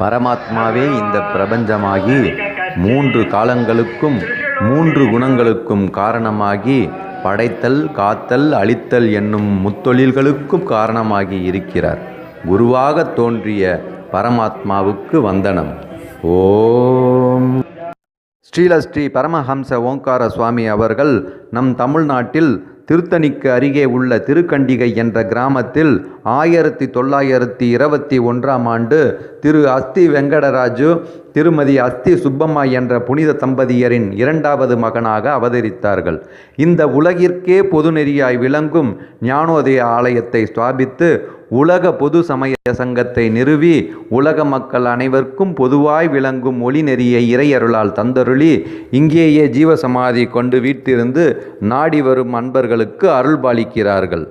பரமாத்மாவே இந்த பிரபஞ்சமாகி மூன்று காலங்களுக்கும் மூன்று குணங்களுக்கும் காரணமாகி படைத்தல் காத்தல் அழித்தல் என்னும் முத்தொழில்களுக்கும் காரணமாகி இருக்கிறார். குருவாக தோன்றிய பரமாத்மாவுக்கு வந்தனம். ஓம். ஸ்ரீல ஸ்ரீ பரமஹம்ச ஓங்கார சுவாமி அவர்கள் நம் தமிழ்நாட்டில் திருத்தணிக்கு அருகே உள்ள திருக்கண்டிகை என்ற கிராமத்தில் ஆயிரத்தி தொள்ளாயிரத்தி இருபத்தி ஒன்றாம் ஆண்டு திரு அஸ்தி வெங்கடராஜு திருமதி அஸ்தி சுப்பம்மா என்ற புனித தம்பதியரின் இரண்டாவது மகனாக அவதரித்தார்கள். இந்த உலகிற்கே பொதுநெறியாய் விளங்கும் ஞானோதய ஆலயத்தை ஸ்தாபித்து உலக பொது சமய சங்கத்தை நிறுவி உலக மக்கள் அனைவருக்கும் பொதுவாய் விளங்கும் ஒளி நெறியை இறையருளால் தந்தருளி இங்கேயே ஜீவசமாதி கொண்டு வீட்டிருந்து நாடி வரும் அன்பர்களுக்கு அருள்பாலிக்கிறார்கள்.